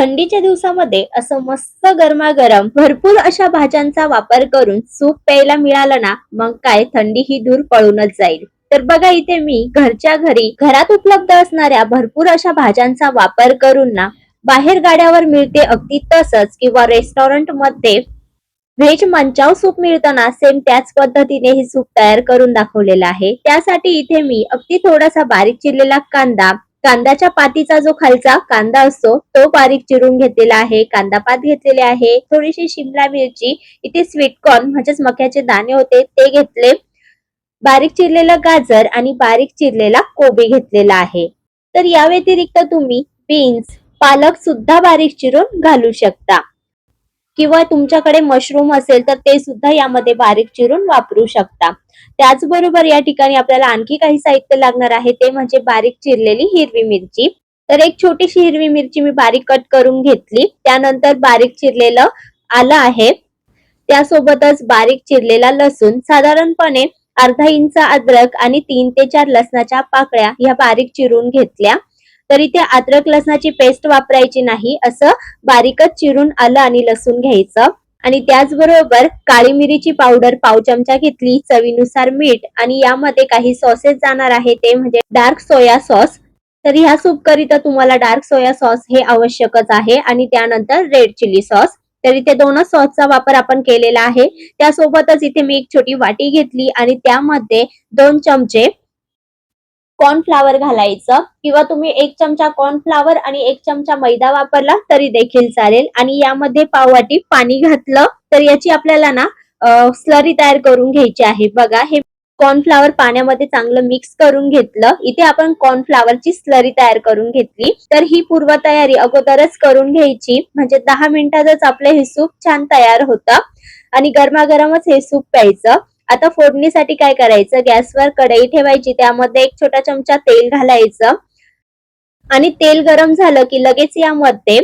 थंडीच्या दिवसामध्ये असं मस्त गरमागरम भरपूर अशा भाज्यांचा वापर करून सूप प्यायला मिळालं ना मग काय थंडी ही दूर पळूनच जाईल. तर बघा इथे मी घरच्या घरी घरात उपलब्ध असणाऱ्या भरपूर अशा भाज्यांचा वापर करून ना बाहेर गाड्यावर मिळते अगदी तसंच किंवा रेस्टॉरंटमध्ये व्हेज मंचाव सूप मिळताना सेम त्याच पद्धतीने हे सूप तयार करून दाखवलेलं आहे. त्यासाठी इथे मी अगदी थोडासा बारीक चिरलेला कांदा कांद्याच्या पातीचा जो खालचा कांदा असतो तो बारीक चिरून घेतलेला आहे. कांदा पात घेतलेले आहे. थोडीशी शिमला मिरची इथे स्वीटकॉर्न म्हणजेच मक्याचे दाणे होते ते घेतले. बारीक चिरलेलं गाजर आणि बारीक चिरलेला कोबी घेतलेला आहे. तर या व्यतिरिक्त तुम्ही बीन्स पालक सुद्धा बारीक चिरून घालू शकता. किंवा तुमच्याकडे मशरूम असेल तर ते सुद्धा यामध्ये बारीक चिरून वापरू शकता. त्याचबरोबर या ठिकाणी आपल्याला आणखी काही साहित्य लागणार आहे. ते म्हणजे बारीक चिरलेली हिरवी मिरची. तर एक छोटीशी हिरवी मिरची मी बारीक कट करून घेतली. त्यानंतर बारीक चिरलेलं आलं आहे. त्यासोबतच बारीक चिरलेला लसूण. साधारणपणे अर्धा इंच अद्रक आणि तीन ते चार लसणाच्या पाकळ्या ह्या बारीक चिरून घेतल्या. तर इथे अद्रक लसणाची पेस्ट वापरायची नाही असं बारीकच चिरून आलं आणि लसूण घ्यायचं. आणि त्याचबरोबर काळी मिरीची पावडर पाव चमचा घेतली चवीनुसार मीठ आणि यामध्ये काही सॉसेस जाणार आहे ते म्हणजे डार्क सोया सॉस तर ह्या सूप करिता तुम्हाला डार्क सोया सॉस हे आवश्यकच आहे आणि त्यानंतर रेड चिली सॉस तर इथे दोनच सॉसचा वापर आपण केलेला आहे. त्यासोबतच इथे मी एक छोटी वाटी घेतली आणि त्यामध्ये दोन चमचे कॉर्नफ्लावर घालायचं. किंवा तुम्ही एक चमचा कॉर्नफ्लावर आणि एक चमचा मैदा वापरला तरी देखील चालेल. आणि यामध्ये पाववाटी पाणी घातलं तर याची आपल्याला ना स्लरी तयार करून घ्यायची आहे. बघा हे कॉर्नफ्लावर पाण्यामध्ये चांगलं मिक्स करून घेतलं. इथे आपण कॉर्नफ्लावरची स्लरी तयार करून घेतली. तर ही पूर्वतयारी अगोदरच करून घ्यायची. म्हणजे दहा मिनिटातच आपलं हे सूप छान तयार होतं. आणि गरमागरमच हे सूप प्यायचं. आता फोडणीसाठी काय करायचं? गॅसवर कढई ठेवायची त्यामध्ये एक छोटा चमचा तेल घालायचं. आणि तेल गरम झालं की लगेच यामध्ये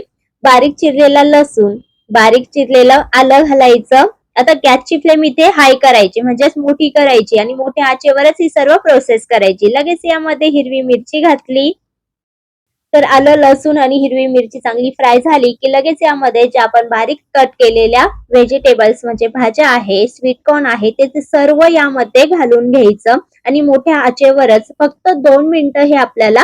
बारीक चिरलेला लसूण बारीक चिरलेलं आलं घालायचं. आता गॅसची फ्लेम इथे हाय करायची म्हणजेच मोठी करायची आणि मोठ्या आचेवरच ही सर्व प्रोसेस करायची. लगेच यामध्ये हिरवी मिरची घातली. तर आलं लसूण आणि हिरवी मिरची चांगली फ्राय झाली की लगेच यामध्ये जे आपण बारीक कट केलेल्या व्हेजिटेबल्स म्हणजे भाज्या आहे स्वीटकॉर्न आहे ते सर्व यामध्ये घालून घ्यायचं आणि मोठ्या आचेवरच फक्त दोन मिनिटं हे आपल्याला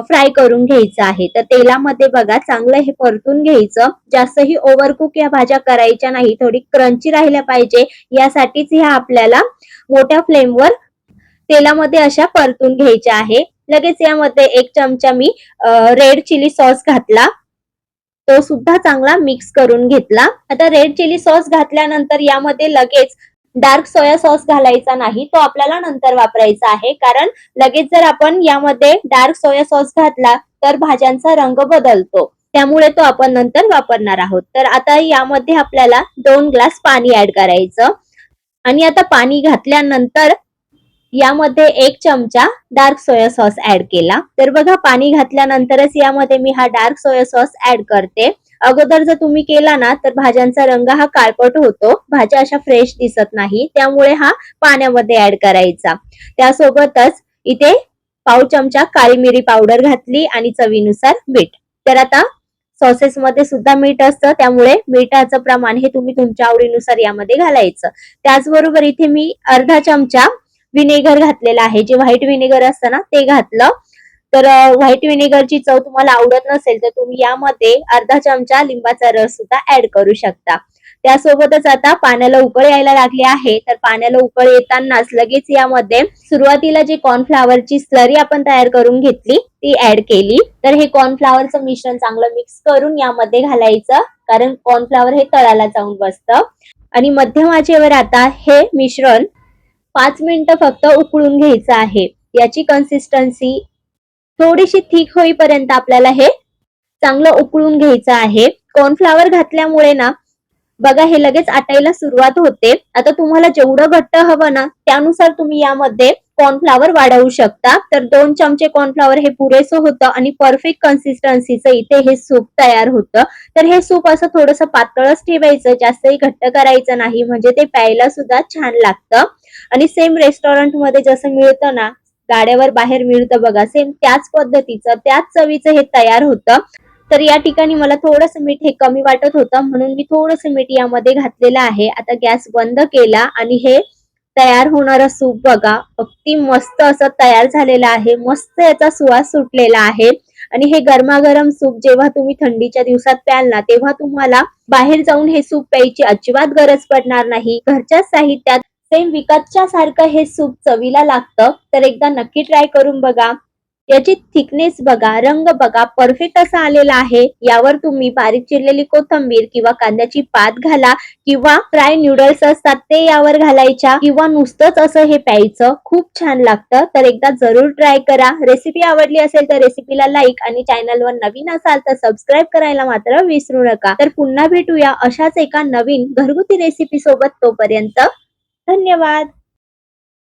फ्राय करून घ्यायचं आहे. तर तेलामध्ये बघा चांगलं हे परतून घ्यायचं. जास्तही ओव्हरकुक या भाज्या करायच्या नाही थोडी क्रंची राहिल्या पाहिजे. यासाठीच ह्या आपल्याला मोठ्या फ्लेमवर तेलामध्ये अशा परतून घ्यायच्या आहे. लगेच यामध्ये एक चमचा मी रेड चिली सॉस घातला. तो सुद्धा चांगला मिक्स करून घेतला. आता रेड चिली सॉस घातल्यानंतर यामध्ये लगेच डार्क सोया सॉस घालायचा नाही तो आपल्याला नंतर वापरायचा आहे. कारण लगेच जर आपण यामध्ये डार्क सोया सॉस घातला तर भाज्यांचा रंग बदलतो. त्यामुळे तो आपण नंतर वापरणार आहोत. तर आता यामध्ये आपल्याला दोन ग्लास पाणी ऍड करायचं. आणि आता पाणी घातल्यानंतर यामध्ये एक चमचा डार्क सोया सॉस ऍड केला. तर बघा पाणी घातल्यानंतरच यामध्ये मी हा डार्क सोया सॉस ऍड करते. अगोदर जर तुम्ही केला ना तर भाज्यांचा रंग हा काळपट होतो. भाज्या अशा फ्रेश दिसत नाही. त्यामुळे हा पाण्यामध्ये ऍड करायचा. त्यासोबतच इथे पाव चमचा काळी मिरी पावडर घातली आणि चवीनुसार मीठ. तर आता सॉसेस मध्ये सुद्धा मीठ असतं. त्यामुळे मिठाचं प्रमाण हे तुम्ही तुमच्या आवडीनुसार यामध्ये घालायचं. त्याचबरोबर इथे मी अर्धा चमचा विनेगर घातलेलं आहे. जे व्हाईट विनेगर असतं ना ते घातलं. तर व्हाईट व्हिनेगरची चव तुम्हाला आवडत नसेल तर तुम्ही यामध्ये अर्धा चमचा लिंबाचा रस सुद्धा ऍड करू शकता. त्यासोबतच आता पाण्याला उकळ यायला लागली आहे. तर पाण्याला उकळ येतानाच लगेच यामध्ये सुरुवातीला जी कॉर्नफ्लावरची स्लरी आपण तयार करून घेतली ती ऍड केली. तर हे कॉर्नफ्लावरचं मिश्रण चांगलं मिक्स करून यामध्ये घालायचं. कारण कॉर्नफ्लावर हे तळाला जाऊन बसतं. आणि मध्यम आचेवर आता हे मिश्रण पाच मिनिटं फक्त उकळून घ्यायचं आहे. याची कन्सिस्टन्सी थोडीशी थिक होईपर्यंत आपल्याला हे चांगलं उकळून घ्यायचं आहे. कॉर्नफ्लावर घातल्यामुळे ना बघा हे लगेच आटायला सुरुवात होते. आता तुम्हाला जेवढं घट्ट हवं ना त्यानुसार तुम्ही यामध्ये कॉर्नफ्लावर वाढवू शकता. तर दोन चमचे कॉर्नफ्लावर हे पुरेसं होतं आणि परफेक्ट कन्सिस्टन्सीचं इथे हे सूप तयार होतं. तर हे सूप असं थोडस पातळच ठेवायचं जास्तही घट्ट करायचं नाही म्हणजे ते प्यायला सुद्धा छान लागतं. आणि सेम रेस्टॉरंटमध्ये जसं मिळतं ना गाड्यावर बाहेर मिळतं बघा सेम त्याच पद्धतीचं त्याच चवीचं हे तयार होतं. तर या ठिकाणी मला थोडंसं मीठ हे कमी वाटत होतं म्हणून मी थोडंसं मीठ यामध्ये घातलेलं आहे. आता गॅस बंद केला आणि हे तयार होणारं सूप बघा. अगदी मस्त असं तयार झालेलं आहे. मस्त याचा सुवास सुटलेला आहे. आणि हे गरमागरम सूप जेव्हा तुम्ही थंडीच्या दिवसात प्याल ना तेव्हा तुम्हाला बाहेर जाऊन हे सूप प्यायची अजिबात गरज पडणार नाही. घरच्या साहित्यात सेम विकतच्या सारखं हे सूप चवीला लागतं. तर एकदा नक्की ट्राय करून बघा. याची थिकनेस बघा रंग बघा परफेक्ट असा आलेला आहे. यावर तुम्ही बारीक चिरलेली कोथंबीर किंवा कांद्याची पात घाला किंवा फ्राय नूडल्स असतात ते यावर घालायच्या किंवा नुसतंच असं हे प्यायचं खूप छान लागतं. तर एकदा जरूर ट्राय करा. रेसिपी आवडली असेल तर रेसिपीला लाईक आणि चॅनलवर नवीन असाल तर सबस्क्राईब करायला मात्र विसरू नका. तर पुन्हा भेटूया अशाच एका नवीन घरगुती रेसिपी सोबत तोपर्यंत धन्यवाद.